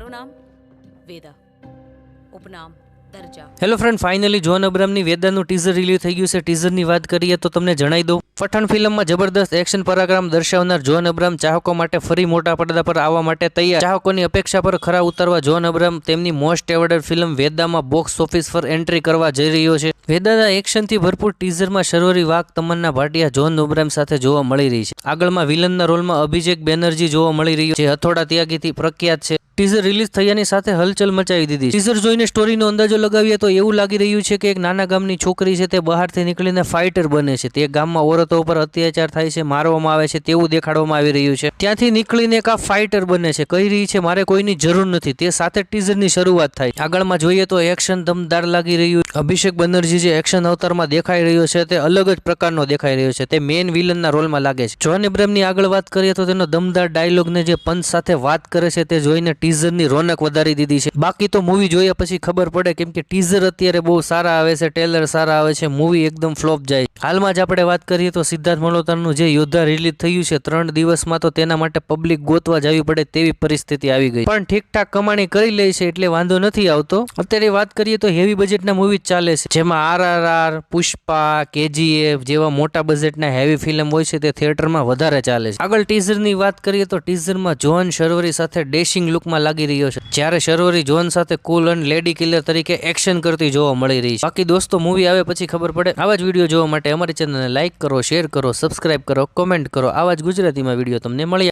મારું નામ વેદા, ઉપનામ હેલો ફ્રેન્ડ ફાઇનલી જોન અબ્રામની વેદાનું ટીઝર રિલીઝ થઈ ગયું છે. ટીઝરની વાત કરીએ તો તમને જણાવી દઉં. પઠાણ ફિલ્મમાં જબરદસ્ત એક્શન પરાક્રમ દર્શાવનાર જોન અબ્રામ ચાહકો માટે ફરી મોટા પડદા પર આવવા માટે તૈયાર. ચાહકોની અપેક્ષા પર ખરા ઉતરવા જોન અબ્રામ તેમની મોસ્ટ એવોર્ડેડ ફિલ્મ વેદામાં બોક્સ ઓફિસ પર એન્ટ્રી કરવા જઈ રહ્યો છે. વેદાના એક્શનથી ભરપૂર ટીઝરમાં શરોરી વાઘ તમન્ના ભાટિયા જોન અબ્રામ સાથે જોવા મળી રહી છે. આગળમાં વિલનના રોલમાં અભિષેક બેનર્જી જોવા મળી રહ્યો છે. હથોડા ત્યાગીથી પ્રખ્યાત છે. ટીઝર રિલીઝ થયાની સાથે હલચલ મચાવી દીધી. ટીઝર જોઈને સ્ટોરીનો અંદાજો લગાવીએ તો એવું લાગી રહ્યું છે કે એક નાના ગામની છોકરી છે તે બહારથી નીકળીને ફાઇટર બને છે. તે ગામમાં ઓરતો ઉપર અત્યાચાર થાય છે, મારવામાં આવે છે તેવું દેખાડવામાં આવી રહ્યું છે. ત્યાંથી નીકળીને એક આ ફાઇટર બને છે. કહી રહી છે, મારે કોઈની જરૂર નથી. તે સાથે ટીઝરની શરૂઆત થાય. આગળમાં જોઈએ તો એક્શન દમદાર લાગી રહ્યું અભિષેક બેનર્જી જે એક્શન અવતારમાં દેખાઈ રહ્યો છે તે અલગ જ પ્રકારનો દેખાઈ રહ્યો છે. તે મેઇન વિલનના રોલમાં લાગે છે. જોન ઇબ્રામની આગળ વાત કરીએ તો તેનો દમદાર ડાયલોગને જે પંચ સાથે વાત કરે છે તે જોઈને ટીઝરની રોનક વધારી દીધી છે. બાકી તો મૂવી જોયા પછી ખબર પડે કેમ કે ટીઝર અત્યારે બહુ સારા આવે છે ટેલર સારા આવે છે મૂવી એકદમ ફ્લોપ જાય હાલમાં જ આપણે વાત કરીએ તો સિદ્ધાર્થ મલ્હોત્રાનું જે યોદ્ધા રિલીઝ થયું છે, ત્રણ દિવસમાં તો તેના માટે પબ્લિક ગોતવા જવી પડે તેવી પરિસ્થિતિ આવી ગઈ. પણ ઠીકઠાક કમાણી કરી લે છે એટલે વાંધો નથી આવતો. અત્યારે વાત કરીએ તો હેવી બજેટના મૂવી ચાલે છે, જેમાં આરઆરઆર પુષ્પા, કેજીએફ જેવા મોટા બજેટના હેવી ફિલ્મ હોય છે, તે થિયેટરમાં વધારે ચાલે છે. આગળ ટીઝરની વાત કરીએ તો ટીઝરમાં જોન શર્વરી સાથે ડેશિંગ લુકમાં લાગી રહ્યો છે. જ્યારે શર્વરી જોન સાથે કુલ અને લેડી કિલર તરીકે એક્શન કરતી જોવા મળી રહી છે. બાકી દોસ્તો મૂવી આવે પછી ખબર પડે. આવા જ વીડિયો જોવા માટે અમારી ચેનલને લાઇક કરો શેર કરો સબસ્ક્રાઇબ કરો કોમેન્ટ કરો. આવા જ ગુજરાતીમાં વીડિયો તમને મળી.